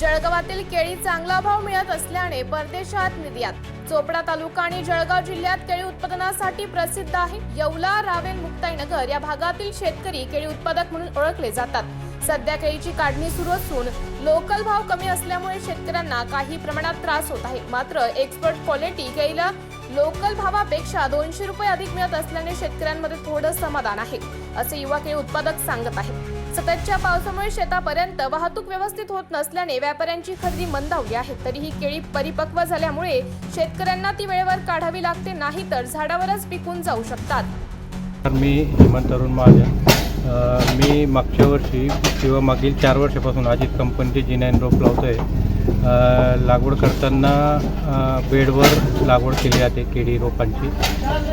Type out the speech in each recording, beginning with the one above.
जळगावातील केळी चांगला भाव मिळत असल्याने परदेशात निर्यात चोपडा तालुका आणि जळगाव जिल्ह्यात केळी उत्पादनासाठी प्रसिद्ध आहे. येवला रावेल मुक्ताईनगर या भागातील शेतकरी केळी उत्पादक म्हणून ओळखले जातात. सध्या केळीची काढणी सुरू असून लोकल भाव कमी असल्यामुळे शेतकऱ्यांना काही प्रमाणात त्रास होत आहे. मात्र एक्सपर्ट क्वालिटी केळीला लोकल भावापेक्षा दोनशे रुपये अधिक मिळत असल्याने शेतकऱ्यांमध्ये थोडं समाधान आहे असे युवा केळी उत्पादक सांगत आहेत. सततच्या पावसामुळे शेतापर्यंत वाहतूक व्यवस्थित होत नसल्याने व्यापाऱ्यांची खरेदी मंदावली आहे. तरीही केळी परिपक्व झाल्यामुळे शेतकऱ्यांना ती वेळेवर काढावी लागते नाही तर झाडावरच पिकून जाऊ शकतात. तर मी हेमंत अरुण महाजन मी मागच्या वर्षी किंवा मागील चार वर्षापासून अजित कंपनीचे जी नाईन रोप लावतो आहे लागवड करताना बेडवर लागवड केली जाते केळी रोपांची.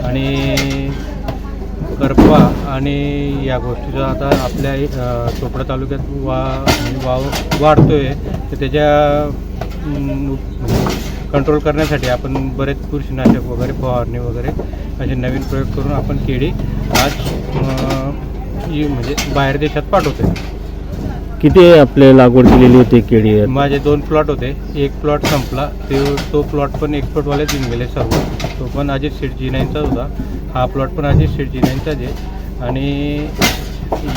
आणि करपा आणि या गोष्टीचा आता आपल्या चोपडा तालुक्यात वा वाव वाढतो आहे तर त्याच्या कंट्रोल करण्यासाठी आपण बरेच बुरशीनाशक वगैरे फवारणी वगैरे असे नवीन प्रयोग करून आपण केळी आज म्हणजे बाहेर देशात पाठवतो किती आपले लागवड केलेली होती केळी? माझे दोन प्लॉट होते. एक प्लॉट संपला. ते तो प्लॉट पण एक्सपोर्टवाले देऊन गेले सर्व. तो पण अजित शेठ जी नाईनचाच होता. हा प्लॉट पण अजित शेठ जी नाईनचाच आहे. आणि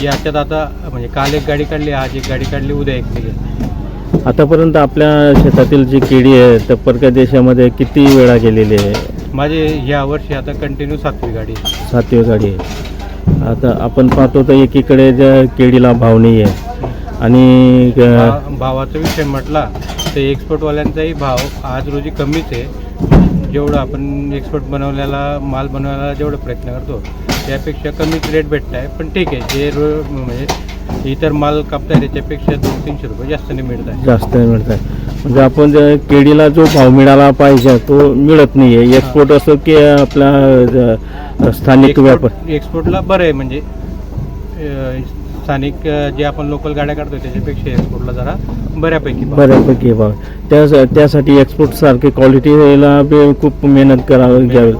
याच्यात आता म्हणजे काल एक गाडी काढली आज एक गाडी काढली उद्या एक निघेल. आतापर्यंत आपल्या शेतातील जी केळी आहे तर परदेशामध्ये किती वेळा गेलेली आहे? माझे ह्या वर्षी आता कंटिन्यू सातवी गाडी आहे. सातवी गाडी आहे. आता आपण पाहतो तर एकीकडे ज्या केळीला भाव नाही आहे आणि अ, भा- भावाचा विषय म्हटला तर एक्सपोर्टवाल्यांचाही भाव आज रोजी कमीच आहे. जेवढं आपण एक्सपोर्ट बनवल्याला माल बनवायला जेवढं प्रयत्न करतो त्यापेक्षा कमीच रेट भेटत आहे. पण ठीक आहे जे रो म्हणजे इतर माल कापताय त्याच्यापेक्षा दोन तीनशे रुपये जास्त नाही मिळत आहे. जास्त मिळत आहे. म्हणजे आपण ज्या केळीला जो भाव मिळाला पाहिजे तो मिळत नाही आहे. एक्सपोर्ट असो की आपला स्थानिक व्यापार. एक्सपोर्ट एक्सपोर्टला बरं आहे म्हणजे स्थानिक जे आपण लोकल गाड्या काढतो त्याच्यापेक्षा एक्सपोर्टला जरा बऱ्यापैकी बऱ्यापैकी भाव. त्या त्यासाठी एक्सपोर्ट सारखी क्वालिटीला बी खूप मेहनत करावी घ्यावी